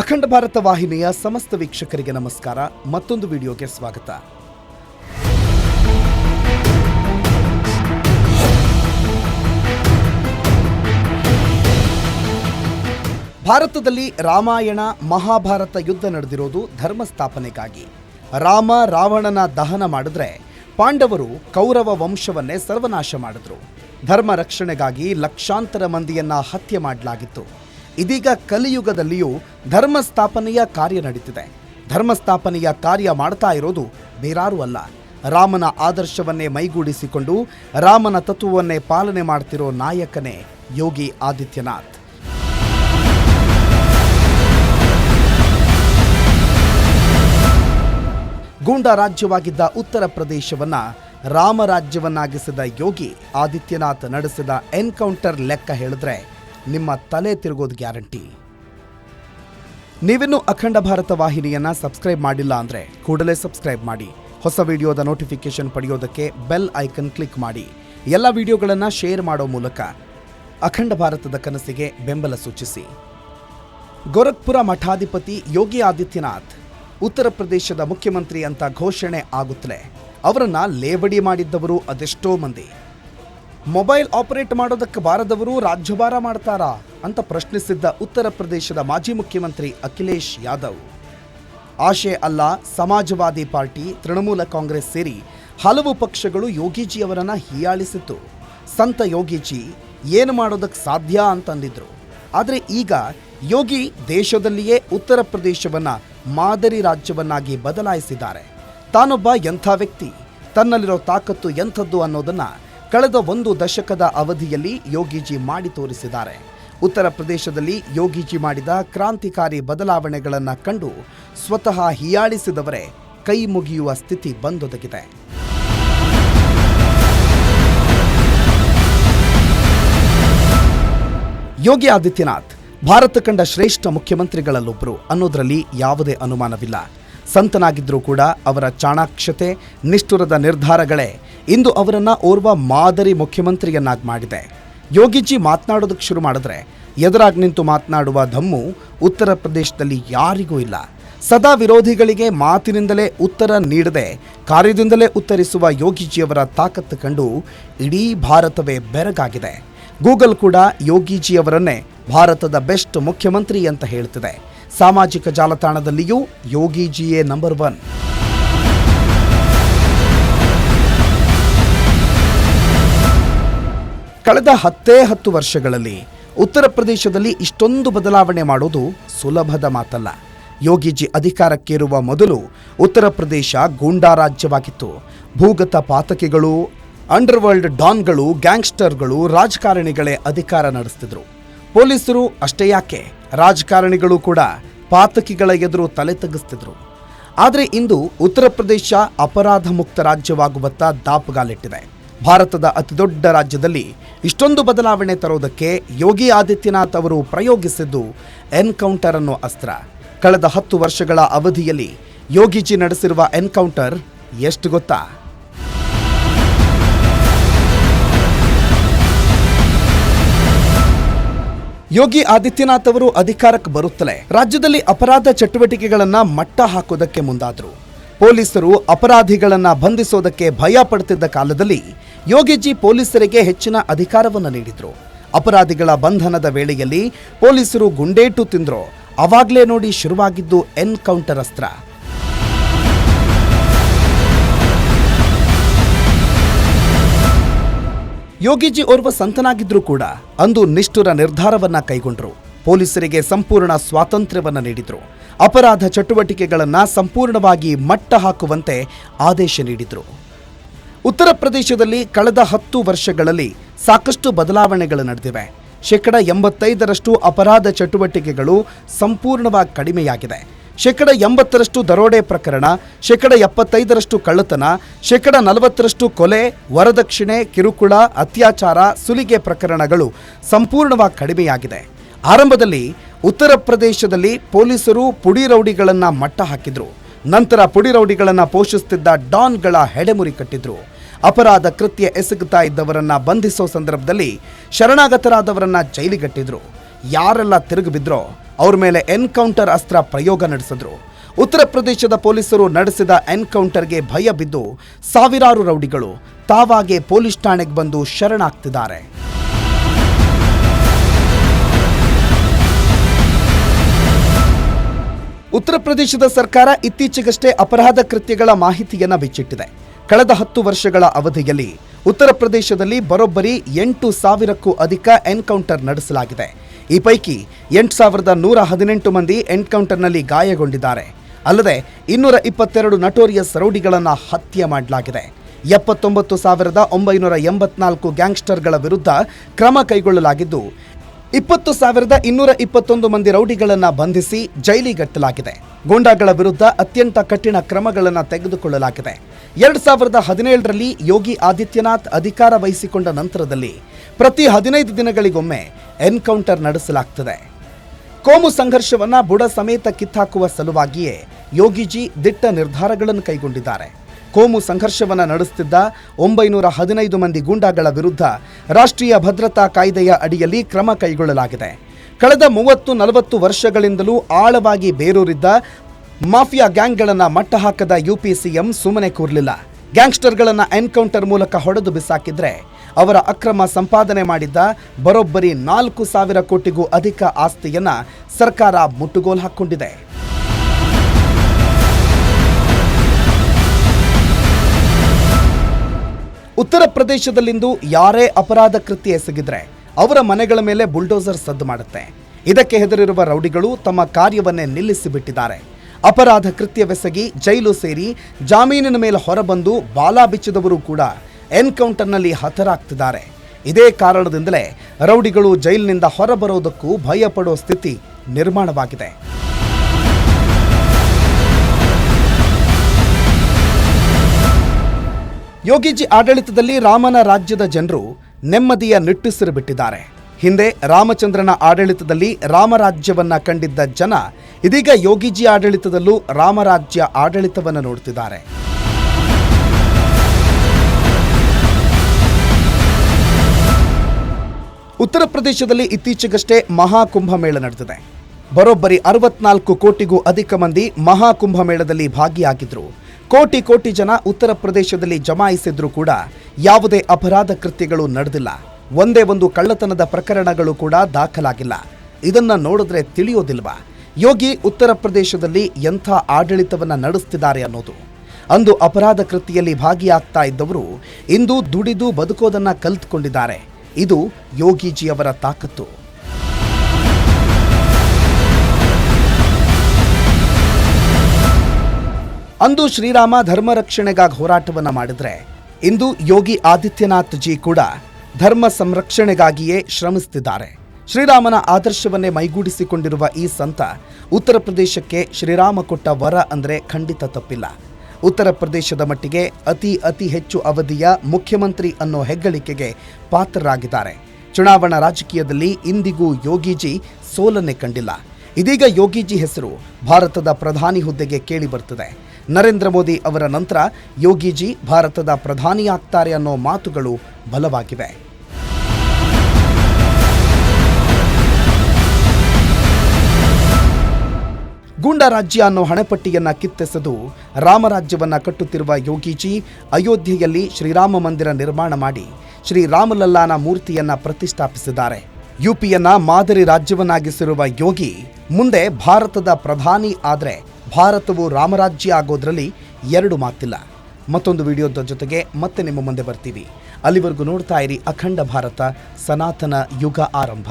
ಅಖಂಡ ಭಾರತ ವಾಹಿನಿಯ ಸಮಸ್ತ ವೀಕ್ಷಕರಿಗೆ ನಮಸ್ಕಾರ. ಮತ್ತೊಂದು ವಿಡಿಯೋಗೆ ಸ್ವಾಗತ. ಭಾರತದಲ್ಲಿ ರಾಮಾಯಣ, ಮಹಾಭಾರತ ಯುದ್ಧ ನಡೆದಿರೋದು ಧರ್ಮ ಸ್ಥಾಪನೆಗಾಗಿ ರಾಮ ರಾವಣನ ದಹನ ಮಾಡಿದ್ರೆ ಪಾಂಡವರು ಕೌರವ ವಂಶವನ್ನೇ ಸರ್ವನಾಶ ಮಾಡಿದ್ರು. ಧರ್ಮ ರಕ್ಷಣೆಗಾಗಿ ಲಕ್ಷಾಂತರ ಮಂದಿಯನ್ನ ಹತ್ಯೆ ಮಾಡಲಾಗಿತ್ತು. ಇದೀಗ ಕಲಿಯುಗದಲ್ಲಿಯೂ ಧರ್ಮ ಸ್ಥಾಪನೆಯ ಕಾರ್ಯ ನಡೀತಿದೆ. ಧರ್ಮ ಸ್ಥಾಪನೆಯ ಕಾರ್ಯ ಮಾಡ್ತಾ ಇರೋದು ಬೇರಾರೂ ಅಲ್ಲ. ರಾಮನ ಆದರ್ಶವನ್ನೇ ಮೈಗೂಡಿಸಿಕೊಂಡು ರಾಮನ ತತ್ವವನ್ನೇ ಪಾಲನೆ ಮಾಡ್ತಿರೋ ನಾಯಕನೇ ಯೋಗಿ ಆದಿತ್ಯನಾಥ್. ಗೂಂಡಾ ರಾಜ್ಯವಾಗಿದ್ದ ಉತ್ತರ ಪ್ರದೇಶವನ್ನ ರಾಮರಾಜ್ಯವನ್ನಾಗಿಸಿದ ಯೋಗಿ ಆದಿತ್ಯನಾಥ್ ನಡೆಸಿದ ಎನ್ಕೌಂಟರ್ ಲೆಕ್ಕ ಹೇಳಿದ್ರೆ ನಿಮ್ಮ ತಲೆ ತಿರುಗೋದು ಗ್ಯಾರಂಟಿ. ನೀವಿನ್ನು ಅಖಂಡ ಭಾರತ ವಾಹಿನಿಯನ್ನ ಸಬ್ಸ್ಕ್ರೈಬ್ ಮಾಡಿಲ್ಲ ಅಂದ್ರೆ ಕೂಡಲೇ ಸಬ್ಸ್ಕ್ರೈಬ್ ಮಾಡಿ. ಹೊಸ ವಿಡಿಯೋದ ನೋಟಿಫಿಕೇಶನ್ ಪಡೆಯೋದಕ್ಕೆ ಬೆಲ್ ಐಕನ್ ಕ್ಲಿಕ್ ಮಾಡಿ. ಎಲ್ಲ ವಿಡಿಯೋಗಳನ್ನು ಶೇರ್ ಮಾಡೋ ಮೂಲಕ ಅಖಂಡ ಭಾರತದ ಕನಸಿಗೆ ಬೆಂಬಲ ಸೂಚಿಸಿ. ಗೋರಖ್ಪುರ ಮಠಾಧಿಪತಿ ಯೋಗಿ ಆದಿತ್ಯನಾಥ್, ಉತ್ತರ ಪ್ರದೇಶದ ಮುಖ್ಯಮಂತ್ರಿ ಅಂತ ಘೋಷಣೆ ಆಗುತ್ತಲೇ ಅವರನ್ನ ಲೇವಡಿ ಮಾಡಿದ್ದವರು ಅದೆಷ್ಟೋ ಮಂದಿ. ಮೊಬೈಲ್ ಆಪರೇಟ್ ಮಾಡೋದಕ್ಕೆ ಬಾರದವರು ರಾಜ್ಯಭಾರ ಮಾಡ್ತಾರಾ ಅಂತ ಪ್ರಶ್ನಿಸಿದ್ದ ಉತ್ತರ ಪ್ರದೇಶದ ಮಾಜಿ ಮುಖ್ಯಮಂತ್ರಿ ಅಖಿಲೇಶ್ ಯಾದವ್. ಆಶೆ ಅಲ್ಲ, ಸಮಾಜವಾದಿ ಪಾರ್ಟಿ, ತೃಣಮೂಲ ಕಾಂಗ್ರೆಸ್ ಸೇರಿ ಹಲವು ಪಕ್ಷಗಳು ಯೋಗೀಜಿ ಅವರನ್ನ ಹೀಯಾಳಿಸಿತ್ತು. ಸಂತ ಯೋಗೀಜಿ, ಏನು ಮಾಡೋದಕ್ಕೆ ಸಾಧ್ಯ? ಅಂತಂದಿದ್ರು. ಆದರೆ ಈಗ ಯೋಗಿ ದೇಶದಲ್ಲಿಯೇ ಉತ್ತರ ಪ್ರದೇಶವನ್ನ ಮಾದರಿ ರಾಜ್ಯವನ್ನಾಗಿ ಬದಲಾಯಿಸಿದ್ದಾರೆ. ತಾನೊಬ್ಬ ಎಂಥ ವ್ಯಕ್ತಿ, ತನ್ನಲ್ಲಿರೋ ತಾಕತ್ತು ಎಂಥದ್ದು ಅನ್ನೋದನ್ನ ಕಳೆದ ಒಂದು ದಶಕದ ಅವಧಿಯಲ್ಲಿ ಯೋಗೀಜಿ ಮಾಡಿ ತೋರಿಸಿದ್ದಾರೆ. ಉತ್ತರ ಪ್ರದೇಶದಲ್ಲಿ ಯೋಗೀಜಿ ಮಾಡಿದ ಕ್ರಾಂತಿಕಾರಿ ಬದಲಾವಣೆಗಳನ್ನು ಕಂಡು ಸ್ವತಃ ಹೀಯಾಳಿಸಿದವರೇ ಕೈ ಮುಗಿಯುವ ಸ್ಥಿತಿ ಬಂದೊದಗಿದೆ. ಯೋಗಿ ಆದಿತ್ಯನಾಥ್, ಭಾರತ ಕಂಡ ಶ್ರೇಷ್ಠ ಮುಖ್ಯಮಂತ್ರಿಗಳಲ್ಲೊಬ್ಬರು ಅನ್ನೋದರಲ್ಲಿ ಯಾವುದೇ ಅನುಮಾನವಿಲ್ಲ. ಸಂತನಾಗಿದ್ದರೂ ಕೂಡ ಅವರ ಚಾಣಾಕ್ಷತೆ, ನಿಷ್ಠುರದ ನಿರ್ಧಾರಗಳೇ ಇಂದು ಅವರನ್ನು ಓರ್ವ ಮಾದರಿ ಮುಖ್ಯಮಂತ್ರಿಯನ್ನಾಗಿ ಮಾಡಿದೆ. ಯೋಗಿಜಿ ಮಾತನಾಡೋದಕ್ಕೆ ಶುರು ಮಾಡಿದ್ರೆ ಎದುರಾಗಿ ನಿಂತು ಮಾತನಾಡುವ ಧಮ್ಮು ಉತ್ತರ ಪ್ರದೇಶದಲ್ಲಿ ಯಾರಿಗೂ ಇಲ್ಲ. ಸದಾ ವಿರೋಧಿಗಳಿಗೆ ಮಾತಿನಿಂದಲೇ ಉತ್ತರ ನೀಡದೆ ಕಾರ್ಯದಿಂದಲೇ ಉತ್ತರಿಸುವ ಯೋಗಿಜಿಯವರ ತಾಕತ್ತು ಕಂಡು ಇಡೀ ಭಾರತವೇ ಬೆರಗಾಗಿದೆ. ಗೂಗಲ್ ಕೂಡ ಯೋಗಿಜಿಯವರನ್ನೇ ಭಾರತದ ಬೆಸ್ಟ್ ಮುಖ್ಯಮಂತ್ರಿ ಅಂತ ಹೇಳ್ತಿದೆ. ಸಾಮಾಜಿಕ ಜಾಲತಾಣದಲ್ಲಿಯೂ ಯೋಗಿಜಿಯೇ ನಂಬರ್ ಒನ್ ಕಳೆದ ಹತ್ತೇ ಹತ್ತು ವರ್ಷಗಳಲ್ಲಿ ಉತ್ತರ ಪ್ರದೇಶದಲ್ಲಿ ಇಷ್ಟೊಂದು ಬದಲಾವಣೆ ಮಾಡೋದು ಸುಲಭದ ಮಾತಲ್ಲ. ಯೋಗಿಜಿ ಅಧಿಕಾರಕ್ಕೇರುವ ಮೊದಲು ಉತ್ತರ ಪ್ರದೇಶ ಗೂಂಡಾ ರಾಜ್ಯವಾಗಿತ್ತು. ಭೂಗತ ಪಾತಕಿಗಳು, ಅಂಡರ್ವರ್ಲ್ಡ್ ಡಾನ್ಗಳು, ಗ್ಯಾಂಗ್ಸ್ಟರ್ಗಳು ರಾಜಕಾರಣಿಗಳೇ ಅಧಿಕಾರ ನಡೆಸ್ತಿದ್ರು. ಪೊಲೀಸರು ಅಷ್ಟೇ ಯಾಕೆ, ರಾಜಕಾರಣಿಗಳು ಕೂಡ ಪಾತಕಿಗಳ ಎದುರು ತಲೆ ತಗ್ಗಿಸ್ತಿದ್ರು. ಆದರೆ ಇಂದು ಉತ್ತರ ಪ್ರದೇಶ ಅಪರಾಧ ಮುಕ್ತ ರಾಜ್ಯವಾಗುವತ್ತ ದಾಪುಗಾಲಿಟ್ಟಿದೆ. ಭಾರತದ ಅತಿದೊಡ್ಡ ರಾಜ್ಯದಲ್ಲಿ ಇಷ್ಟೊಂದು ಬದಲಾವಣೆ ತರೋದಕ್ಕೆ ಯೋಗಿ ಆದಿತ್ಯನಾಥ್ ಅವರು ಪ್ರಯೋಗಿಸಿದ್ದು ಎನ್ಕೌಂಟರ್ ಅನ್ನೋ ಅಸ್ತ್ರ. ಕಳೆದ ಹತ್ತು ವರ್ಷಗಳ ಅವಧಿಯಲ್ಲಿ ಯೋಗಿಜಿ ನಡೆಸಿರುವ ಎನ್ಕೌಂಟರ್ ಎಷ್ಟು ಗೊತ್ತಾ? ಯೋಗಿ ಆದಿತ್ಯನಾಥ್ ಅವರು ಅಧಿಕಾರಕ್ಕೆ ಬರುತ್ತಲೇ ರಾಜ್ಯದಲ್ಲಿ ಅಪರಾಧ ಚಟುವಟಿಕೆಗಳನ್ನು ಮಟ್ಟ ಹಾಕೋದಕ್ಕೆ ಮುಂದಾದ್ರು. ಪೊಲೀಸರು ಅಪರಾಧಿಗಳನ್ನು ಬಂಧಿಸೋದಕ್ಕೆ ಭಯ ಪಡ್ತಿದ್ದ ಕಾಲದಲ್ಲಿ ಯೋಗಿಜಿ ಪೊಲೀಸರಿಗೆ ಹೆಚ್ಚಿನ ಅಧಿಕಾರವನ್ನು ನೀಡಿದ್ರು. ಅಪರಾಧಿಗಳ ಬಂಧನದ ವೇಳೆಯಲ್ಲಿ ಪೊಲೀಸರು ಗುಂಡೇಟು ತಿಂದ್ರು. ಅವಾಗ್ಲೇ ನೋಡಿ ಶುರುವಾಗಿದ್ದು ಎನ್ಕೌಂಟರ್ ಅಸ್ತ್ರ. ಯೋಗಿಜಿ ಓರ್ವ ಸಂತನಾಗಿದ್ರೂ ಕೂಡ ಅಂದು ನಿಷ್ಠುರ ನಿರ್ಧಾರವನ್ನ ಕೈಗೊಂಡ್ರು. ಪೊಲೀಸರಿಗೆ ಸಂಪೂರ್ಣ ಸ್ವಾತಂತ್ರ್ಯವನ್ನ ನೀಡಿದ್ರು. ಅಪರಾಧ ಚಟುವಟಿಕೆಗಳನ್ನು ಸಂಪೂರ್ಣವಾಗಿ ಮಟ್ಟ ಹಾಕುವಂತೆ ಆದೇಶ ನೀಡಿದರು. ಉತ್ತರ ಪ್ರದೇಶದಲ್ಲಿ ಕಳೆದ ಹತ್ತು ವರ್ಷಗಳಲ್ಲಿ ಸಾಕಷ್ಟು ಬದಲಾವಣೆಗಳು ನಡೆದಿವೆ. ಶೇಕಡ ಎಂಬತ್ತೈದರಷ್ಟು ಅಪರಾಧ ಚಟುವಟಿಕೆಗಳು ಸಂಪೂರ್ಣವಾಗಿ ಕಡಿಮೆಯಾಗಿದೆ. ಶೇಕಡ ಎಂಬತ್ತರಷ್ಟು ದರೋಡೆ ಪ್ರಕರಣ, ಶೇಕಡ ಎಪ್ಪತ್ತೈದರಷ್ಟು ಕಳ್ಳತನ, ಶೇಕಡ ನಲವತ್ತರಷ್ಟು ಕೊಲೆ, ವರದಕ್ಷಿಣೆ, ಕಿರುಕುಳ, ಅತ್ಯಾಚಾರ, ಸುಲಿಗೆ ಪ್ರಕರಣಗಳು ಸಂಪೂರ್ಣವಾಗಿ ಕಡಿಮೆಯಾಗಿದೆ. ಆರಂಭದಲ್ಲಿ ಉತ್ತರ ಪ್ರದೇಶದಲ್ಲಿ ಪೊಲೀಸರು ಪುಡಿ ರೌಡಿಗಳನ್ನು ಮಟ್ಟ ಹಾಕಿದ್ರು. ನಂತರ ಪುಡಿ ರೌಡಿಗಳನ್ನು ಪೋಷಿಸುತ್ತಿದ್ದ ಡಾನ್ಗಳ ಹೆಡೆಮುರಿ ಕಟ್ಟಿದ್ರು. ಅಪರಾಧ ಕೃತ್ಯ ಎಸಗುತ್ತಾ ಇದ್ದವರನ್ನ ಬಂಧಿಸೋ ಸಂದರ್ಭದಲ್ಲಿ ಶರಣಾಗತರಾದವರನ್ನ ಜೈಲಿಗಟ್ಟಿದ್ರು. ಯಾರೆಲ್ಲ ತಿರುಗಿ ಬಿದ್ರೋ ಅವ್ರ ಮೇಲೆ ಎನ್ಕೌಂಟರ್ ಅಸ್ತ್ರ ಪ್ರಯೋಗ ನಡೆಸಿದ್ರು. ಉತ್ತರ ಪ್ರದೇಶದ ಪೊಲೀಸರು ನಡೆಸಿದ ಎನ್ಕೌಂಟರ್ಗೆ ಭಯ ಬಿದ್ದು ಸಾವಿರಾರು ರೌಡಿಗಳು ತಾವಾಗೆ ಪೊಲೀಸ್ ಠಾಣೆಗೆ ಬಂದು ಶರಣಾಗ್ತಿದ್ದಾರೆ. ಉತ್ತರ ಪ್ರದೇಶದ ಸರ್ಕಾರ ಇತ್ತೀಚೆಗಷ್ಟೇ ಅಪರಾಧ ಕೃತ್ಯಗಳ ಮಾಹಿತಿಯನ್ನು ಬಿಚ್ಚಿಟ್ಟಿದೆ. ಕಳೆದ ಹತ್ತು ವರ್ಷಗಳ ಅವಧಿಯಲ್ಲಿ ಉತ್ತರ ಪ್ರದೇಶದಲ್ಲಿ ಬರೋಬ್ಬರಿ ಎಂಟು ಸಾವಿರಕ್ಕೂ ಅಧಿಕ ಎನ್ಕೌಂಟರ್ ನಡೆಸಲಾಗಿದೆ. ಈ ಪೈಕಿ ಎಂಟು ಸಾವಿರದ ನೂರ ಹದಿನೆಂಟು ಮಂದಿ ಎನ್ಕೌಂಟರ್ನಲ್ಲಿ ಗಾಯಗೊಂಡಿದ್ದಾರೆ. ಅಲ್ಲದೆ ಇನ್ನೂರ ಇಪ್ಪತ್ತೆರಡು ನಟೋರಿಯಸ್ ರೌಡಿಗಳನ್ನು ಹತ್ಯೆ ಮಾಡಲಾಗಿದೆ. ಎಪ್ಪತ್ತೊಂಬತ್ತು ಸಾವಿರದ ಒಂಬೈನೂರ ಎಂಬತ್ನಾಲ್ಕು ಗ್ಯಾಂಗ್ಸ್ಟರ್ಗಳ ವಿರುದ್ಧ ಕ್ರಮ ಕೈಗೊಳ್ಳಲಾಗಿದ್ದು ಇಪ್ಪತ್ತು ಸಾವಿರದ ಇನ್ನೂರ ಇಪ್ಪತ್ತೊಂದು ಮಂದಿ ರೌಡಿಗಳನ್ನು ಬಂಧಿಸಿ ಜೈಲಿಗಟ್ಟಲಾಗಿದೆ. ಗೂಂಡಾಗಳ ವಿರುದ್ಧ ಅತ್ಯಂತ ಕಠಿಣ ಕ್ರಮಗಳನ್ನು ತೆಗೆದುಕೊಳ್ಳಲಾಗಿದೆ. ಎರಡು ಸಾವಿರದ ಹದಿನೇಳರಲ್ಲಿ ಯೋಗಿ ಆದಿತ್ಯನಾಥ್ ಅಧಿಕಾರ ವಹಿಸಿಕೊಂಡ ನಂತರದಲ್ಲಿ ಪ್ರತಿ ಹದಿನೈದು ದಿನಗಳಿಗೊಮ್ಮೆ ಎನ್ಕೌಂಟರ್ ನಡೆಸಲಾಗ್ತದೆ. ಕೋಮು ಸಂಘರ್ಷವನ್ನು ಬುಡ ಸಮೇತ ಕಿತ್ತಾಕುವ ಸಲುವಾಗಿಯೇ ಯೋಗಿಜಿ ದಿಟ್ಟ ನಿರ್ಧಾರಗಳನ್ನು ಕೈಗೊಂಡಿದ್ದಾರೆ. ಕೋಮು ಸಂಘರ್ಷವನ್ನು ನಡೆಸುತ್ತಿದ್ದ ಒಂಬೈನೂರ ಹದಿನೈದು ಮಂದಿ ಗೂಂಡಾಗಳ ವಿರುದ್ಧ ರಾಷ್ಟ್ರೀಯ ಭದ್ರತಾ ಕಾಯ್ದೆಯ ಅಡಿಯಲ್ಲಿ ಕ್ರಮ ಕೈಗೊಳ್ಳಲಾಗಿದೆ. ಕಳೆದ ಮೂವತ್ತು ನಲವತ್ತು ವರ್ಷಗಳಿಂದಲೂ ಆಳವಾಗಿ ಬೇರೂರಿದ್ದ ಮಾಫಿಯಾ ಗ್ಯಾಂಗ್ಗಳನ್ನು ಮಟ್ಟ ಹಾಕದ ಯುಪಿ ಸಿಎಂ ಸುಮ್ಮನೆ ಕೂರಲಿಲ್ಲ. ಗ್ಯಾಂಗ್ಸ್ಟರ್ಗಳನ್ನು ಎನ್ಕೌಂಟರ್ ಮೂಲಕ ಹೊಡೆದು ಬಿಸಾಕಿದ್ರೆ ಅವರ ಅಕ್ರಮ ಸಂಪಾದನೆ ಮಾಡಿದ್ದ ಬರೋಬ್ಬರಿ ನಾಲ್ಕು ಸಾವಿರ ಕೋಟಿಗೂ ಅಧಿಕ ಆಸ್ತಿಯನ್ನ ಸರ್ಕಾರ ಮುಟ್ಟುಗೋಲು ಹಾಕ್ಕೊಂಡಿದೆ. ಉತ್ತರ ಪ್ರದೇಶದಲ್ಲಿಂದು ಯಾರೇ ಅಪರಾಧ ಕೃತ್ಯ ಎಸಗಿದ್ರೆ ಅವರ ಮನೆಗಳ ಮೇಲೆ ಬುಲ್ಡೋಸರ್ ಸದ್ದು ಮಾಡುತ್ತೆ. ಇದಕ್ಕೆ ಹೆದರಿರುವ ರೌಡಿಗಳು ತಮ್ಮ ಕಾರ್ಯವನ್ನೇ ನಿಲ್ಲಿಸಿ ಬಿಟ್ಟಿದ್ದಾರೆ ಅಪರಾಧ ಕೃತ್ಯವೆಸಗಿ ಜೈಲು ಸೇರಿ ಜಾಮೀನಿನ ಮೇಲೆ ಹೊರಬಂದು ಬಾಲ ಬಿಚ್ಚಿದವರು ಕೂಡ ಎನ್ಕೌಂಟರ್ನಲ್ಲಿ ಹತರಾಗ್ತಿದ್ದಾರೆ. ಇದೇ ಕಾರಣದಿಂದಲೇ ರೌಡಿಗಳು ಜೈಲಿನಿಂದ ಹೊರಬರೋದಕ್ಕೂ ಭಯಪಡೋ ಸ್ಥಿತಿ ನಿರ್ಮಾಣವಾಗಿದೆ. ಯೋಗಿಜಿ ಆಡಳಿತದಲ್ಲಿ ರಾಮನ ರಾಜ್ಯದ ಜನರು ನೆಮ್ಮದಿಯ ನಿಟ್ಟುಸಿರು ಬಿಟ್ಟಿದ್ದಾರೆ. ಹಿಂದೆ ರಾಮಚಂದ್ರನ ಆಡಳಿತದಲ್ಲಿ ರಾಮರಾಜ್ಯವನ್ನ ಕಂಡಿದ್ದ ಜನ ಇದೀಗ ಯೋಗಿಜಿ ಆಡಳಿತದಲ್ಲೂ ರಾಮರಾಜ್ಯ ಆಡಳಿತವನ್ನು ನೋಡ್ತಿದ್ದಾರೆ. ಉತ್ತರ ಪ್ರದೇಶದಲ್ಲಿ ಇತ್ತೀಚೆಗಷ್ಟೇ ಮಹಾಕುಂಭಮೇಳ ನಡೆದಿದೆ. ಬರೋಬ್ಬರಿ ಅರವತ್ನಾಲ್ಕು ಕೋಟಿಗೂ ಅಧಿಕ ಮಂದಿ ಮಹಾಕುಂಭಮೇಳದಲ್ಲಿ ಭಾಗಿಯಾಗಿದ್ರು. ಕೋಟಿ ಕೋಟಿ ಜನ ಉತ್ತರ ಪ್ರದೇಶದಲ್ಲಿ ಜಮಾಯಿಸಿದ್ರೂ ಕೂಡ ಯಾವುದೇ ಅಪರಾಧ ಕೃತ್ಯಗಳು ನಡೆದಿಲ್ಲ. ಒಂದೇ ಒಂದು ಕಳ್ಳತನದ ಪ್ರಕರಣಗಳು ಕೂಡ ದಾಖಲಾಗಿಲ್ಲ. ಇದನ್ನ ನೋಡಿದ್ರೆ ತಿಳಿಯೋದಿಲ್ವಾ? ಯೋಗಿ ಉತ್ತರ ಪ್ರದೇಶದಲ್ಲಿ ಎಂಥ ಆಡಳಿತವನ್ನ ನಡೆಸ್ತಿದ್ದಾರೆ ಅನ್ನೋದು. ಅಂದು ಅಪರಾಧ ಕೃತಿಯಲ್ಲಿ ಭಾಗಿಯಾಗ್ತಾ ಇದ್ದವರು ಇಂದು ದುಡಿದು ಬದುಕೋದನ್ನ ಕಲ್ತ್ಕೊಂಡಿದ್ದಾರೆ. ಇದು ಯೋಗೀಜಿಯವರ ತಾಕತ್ತು. ಅಂದು ಶ್ರೀರಾಮ ಧರ್ಮ ರಕ್ಷಣೆಗಾಗಿ ಹೋರಾಟವನ್ನು ಮಾಡಿದ್ರೆ, ಇಂದು ಯೋಗಿ ಆದಿತ್ಯನಾಥ್ ಜಿ ಕೂಡ ಧರ್ಮ ಸಂರಕ್ಷಣೆಗಾಗಿಯೇ ಶ್ರಮಿಸುತ್ತಿದ್ದಾರೆ ಶ್ರೀರಾಮನ ಆದರ್ಶವನ್ನೇ ಮೈಗೂಡಿಸಿಕೊಂಡಿರುವ ಈ ಸಂತ ಉತ್ತರ ಪ್ರದೇಶಕ್ಕೆ ಶ್ರೀರಾಮ ಕೊಟ್ಟ ವರ ಅಂದರೆ ಖಂಡಿತ ತಪ್ಪಿಲ್ಲ. ಉತ್ತರ ಪ್ರದೇಶದ ಮಟ್ಟಿಗೆ ಅತಿ ಅತಿ ಹೆಚ್ಚು ಅವಧಿಯ ಮುಖ್ಯಮಂತ್ರಿ ಅನ್ನೋ ಹೆಗ್ಗಳಿಕೆಗೆ ಪಾತ್ರರಾಗಿದ್ದಾರೆ. ಚುನಾವಣಾ ರಾಜಕೀಯದಲ್ಲಿ ಇಂದಿಗೂ ಯೋಗಿಜಿ ಸೋಲನ್ನೇ ಕಂಡಿಲ್ಲ. ಇದೀಗ ಯೋಗಿಜಿ ಹೆಸರು ಭಾರತದ ಪ್ರಧಾನಿ ಹುದ್ದೆಗೆ ಕೇಳಿ ಬರ್ತದೆ. ನರೇಂದ್ರ ಮೋದಿ ಅವರ ನಂತರ ಯೋಗಿಜಿ ಭಾರತದ ಪ್ರಧಾನಿಯಾಗ್ತಾರೆ ಅನ್ನೋ ಮಾತುಗಳು ಬಲವಾಗಿವೆ. ಗೂಂಡಾರಾಜ್ಯ ಅನ್ನೋ ಹಣೆಪಟ್ಟಿಯನ್ನ ಕಿತ್ತೆಸೆದು ರಾಮರಾಜ್ಯವನ್ನು ಕಟ್ಟುತ್ತಿರುವ ಯೋಗಿಜಿ ಅಯೋಧ್ಯೆಯಲ್ಲಿ ಶ್ರೀರಾಮ ಮಂದಿರ ನಿರ್ಮಾಣ ಮಾಡಿ ಶ್ರೀರಾಮಲಲ್ಲಾನ ಮೂರ್ತಿಯನ್ನ ಪ್ರತಿಷ್ಠಾಪಿಸಿದ್ದಾರೆ. ಯುಪಿಯನ್ನ ಮಾದರಿ ರಾಜ್ಯವನ್ನಾಗಿಸಿರುವ ಯೋಗಿ ಮುಂದೆ ಭಾರತದ ಪ್ರಧಾನಿ ಆದ್ರೆ ಭಾರತವು ರಾಮರಾಜ್ಯ ಆಗೋದ್ರಲ್ಲಿ ಎರಡು ಮಾತಿಲ್ಲ. ಮತ್ತೊಂದು ವಿಡಿಯೋದ ಜೊತೆಗೆ ಮತ್ತೆ ನಿಮ್ಮ ಮುಂದೆ ಬರ್ತೀವಿ. ಅಲ್ಲಿವರೆಗೂ ನೋಡ್ತಾ ಇರಿ ಅಖಂಡ ಭಾರತ, ಸನಾತನ ಯುಗ ಆರಂಭ.